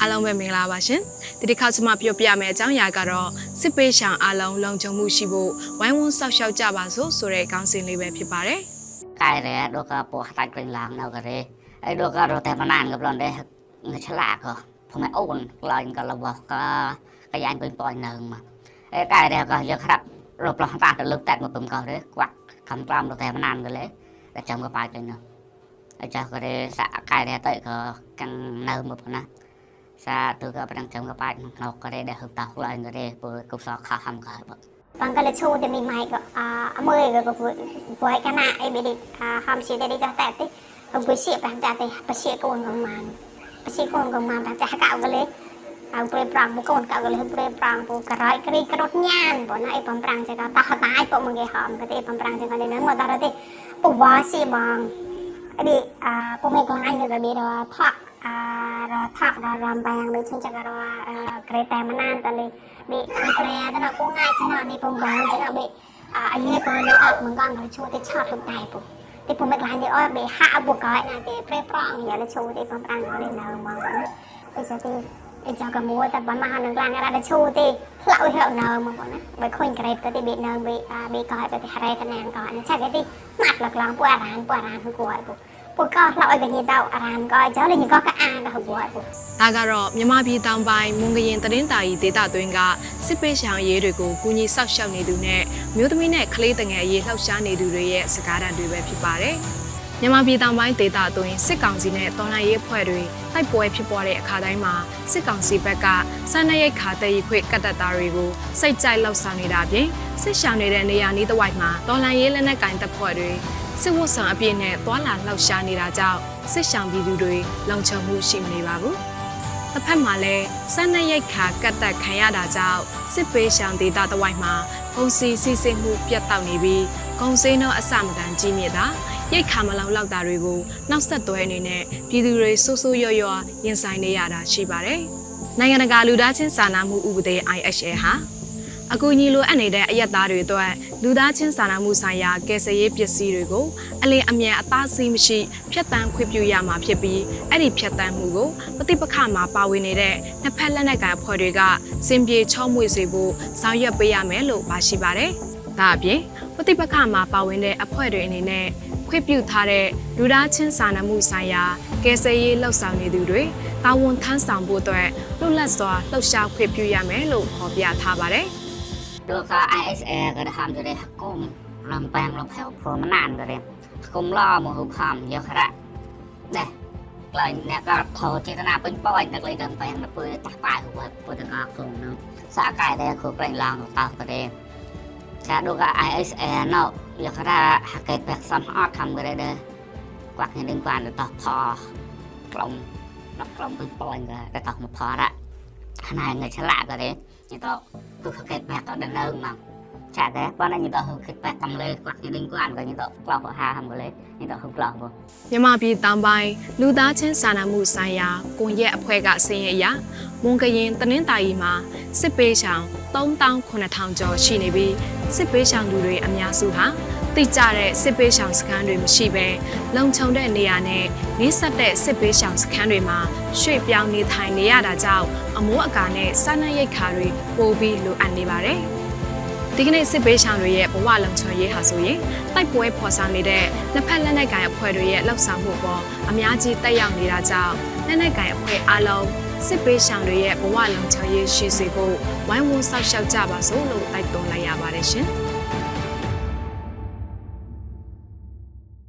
อารมณ์เပဲမင်္ဂလာပါရှင်ဒီတစ်ခါကျွန်မပြောပြမယ့်အကြောင်းအရာကတော့စစ်ပေးရှောင်အားလုံးလုံခြုံမှုရှိဖို့ဝိုင်းဝန်းဆောက်ရှောက်ကြပါစို့ဆိုတဲ့กายเลดก็ปวดตากรีลางเรากันเลยไอ้ดก็เราแต่มานานกับเราเลยเงฉลาดก็พงไม่อ้วนกลอยก็บเราบอกก็กยันเป็นปอยหนึ่งมาไอ้กายเลยก็เยอะครับราปลอมตาแต่ลึกแต่มาปุ่มก็เลยกวักคำกลามราแต่มานานกันเลยแต่จำก็ไปเลเนาะ ចាស់ក៏ទេសាក់កែរ៉ែទៅក៏កាំងនៅមកប៉ុណ្ណាសាទៅក៏ប្រឹងចាំក៏បាយក្នុងក៏ទេដែលហឹកតោខ្លាញ់ក៏ទេព្រោះកុសលខហំក៏បើ అది పొమ్మే గ్లాయ్ మీద మీరు థాక్ រថកដល់រំបាំងដូចជាចឹងរក្រេតែមិនណានតលីមីក្រែទៅណាពងងាយចឹងនេះពងបងចឹងបេអាយេបើលើអត់មិនបានទៅជួយទៅឆប់ទៅតែពុកទីពុំមិនឡាញទេអត់បេហាបុកហើយណាទេប្រេប្រងយ៉ាងនេះជួយទេកំប្រាំងនេះនៅមកដូចជាទី à bố mình còn anh được bị đó thoát à rồi thoát rồi làm bàng được trên cho cái đó cái tay mà nan ta đi bị pre đó là cũng ngay cho nó đi bông bông cho nó bị à anh ấy có lấy ập mình con nó chua thì chọt không tài bụng thì bụng mệt lại thì ôi bị hạ buộc cái này thì pre prong nhà nó chua thì bông prang nó lên nào mà bây giờ thì bây giờ cái mua tập bắn mà hàng lang ra là chua thì lạo hiệu nào mà bọn nó bởi khuyên cái đấy thì bị nào bị à bị coi cái thì hai cái nàng coi nó chắc cái thì mặt lật lòng bùa rán bùa rán không của bụng ပုတ်ကလောက်ရကနေတော့အရန်ကကြောလည်းညကကအာကဟုတ်ပါဘူး ဒါကတော့မြန်မာပြည်တောင်ပိုင်းမွန်ကရင်တရင်တာကြီးဒေသတွင်းကစစ်ပေးရှောင်ရေးတွေကိုကူညီဆောက်ရှောက်နေသူနဲ့မျိုးသမီးနဲ့ကလေးတငယ်အရေးလှောက်ရှားနေသူတွေရဲ့စကားတံတွေပဲဖြစ်ပါတယ် မြန်မာပြည်တောင်ပိုင်းဒေသအတွင်းစစ်ကောင်စီနဲ့တော်လှန်ရေးအဖွဲ့တွေတိုက်ပွဲဖြစ်ပွားတဲ့အခါတိုင်းမှာစစ်ကောင်စီဘက်ကစမ်းနရိတ်ခါတည်ရီခွေကတ်တက်သားတွေကိုစိတ်ကြိုက်လောက်ဆောင်နေတာပြင်စစ်ရှောင်နေတဲ့နေရာနီးတစ်ဝိုက်မှာတော်လှန်ရေးလက်နက်ကင်တပ်ဖွဲ့တွေစစ်ဝတ်ဆောင်အပြည့်နဲ့သွာလာလှောက်ရှားနေတာကြောင့်စစ်ရှောင်ပြည်သူတွေလုံခြုံမှုရှိမနေပါဘူး။ တစ်ဖက်မှာလည်းစမ်းနှက်ရိုက်ခါကတ်တက်ခံရတာကြောင့်စစ်ပေးရှောင်ဒေသတစ်ဝိုက်မှာကုန်စည်စီးဆင်းမှုပြတ်တောက်နေပြီးကုန်စည်နှုန်းအဆမတန်ကြီးမြင့်တာရိတ်ခါမလောက်လောက်တာတွေကိုနောက်ဆက်တွဲအနေနဲ့ပြည်သူတွေစိုးစိုးရွရွရင်ဆိုင်နေရတာရှိပါတယ်။နိုင်ငံတကာလူသားချင်းစာနာမှုဥပဒေ IHA ဟာ အကူအညီလိုအပ်နေတဲ့အရက်သားတွေအတွက်လူသားချင်းစာနာမှုဆိုင်ရာကယ်ဆယ်ရေးပစ္စည်းတွေကိုအလင်းအမြန်အသားစီးမရှိဖြတ်တန်းခွင့်ပြုရမှာဖြစ်ပြီးအဲ့ဒီဖြတ်တန်းမှုကိုပဋိပက္ခမှာပါဝင်နေတဲ့နှစ်ဖက်လက်နက်ကိုင်အဖွဲ့တွေကစင်ပြေချောမွေ့စေဖို့ဆောင်ရွက်ပေးရမယ်လို့ပါရှိပါတယ်။ဒါအပြင်ပဋိပက္ခမှာပါဝင်တဲ့အဖွဲ့တွေအနေနဲ့ခွင့်ပြုထားတဲ့လူသားချင်းစာနာမှုဆိုင်ရာကယ်ဆယ်ရေးလှုပ်ဆောင်နေသူတွေတာဝန်ထမ်းဆောင်ဖို့အတွက်လွတ်လပ်စွာလှုပ်ရှားခွင့်ပြုရမယ်လို့ဖော်ပြထားပါတယ်။ ดูงสาไอเอสเอก็ได้ทำจะได้กุ้มลำแปงลำแผวพรมนนานก็ได้กุ้มล่อมหมูคำเยอะขนาดเด็กลยเนี่ยก็โทรเจตนาเป็นป่อยนักเลยลำแปงมาปืนตาปลายหัวปืนตะกอกลงเนาะสาไก่ได้คือเป็นลางตองตาก็ได้จะดูกับไอเอสเอเนาะเยอะขนาดหากเกิดแบบซ้ำออดทำก็ได้เด้อกวักเงินดึงกวนาเตออพอกลมนักกลมเป็นป่อยก็ได้ตออมาพอละ ខ្នែងឆ្លាក់ក៏ទេ itu tuh kayak beto dan daun mang chả thế quan anh như tao cái bẹt cầm lên quạt như đinh quan cái như tao clau của hà hầm cái lấy như tao không clau vô မြန်မာပြည်တောင်ပိုင်းလူသားချင်းစာနာမှုဆိုင်ရာကွန်ရက်အဖွဲ့ကဆင်းရဲအရမွန်ကရင်တနင်္သာရီမှာစစ်ပေးရှောင်3900ကျော်ရှိနေပြီးစစ်ပေးရှောင်လူတွေအများစုဟာ တိကျတဲ့စစ်ပေးရှောင်စခန်းတွေမရှိဘဲလုံခြုံတဲ့နေရာနဲ့နီးစပ်တဲ့စစ်ပေးရှောင်စခန်းတွေမှာရွှေ့ပြောင်းနေထိုင်နေရတာကြောင့်အမိုးအကာနဲ့စားနပ်ရိက္ခာတွေပိုပြီးလိုအပ်နေပါတယ်။ဒီကနေ့စစ်ပေးရှောင်တွေရဲ့ဘဝလုံခြုံရေးဟာဆိုရင်တိုက်ပွဲဖော်ဆောင်နေတဲ့နှစ်ဖက်လက်နက်ကိုင်အဖွဲ့တွေရဲ့လှုပ်ဆောင်မှုပေါ်အများကြီးတက်ရောက်နေတာကြောင့်လက်နက်ကိုင်အဖွဲ့အလုံးစစ်ပေးရှောင်တွေရဲ့ဘဝလုံခြုံရေးရှိစေဖို့ဝိုင်းဝန်းဆောက်ရှောက်ကြပါစို့လို့တိုက်တွန်းလိုက်ရပါတယ်ရှင်။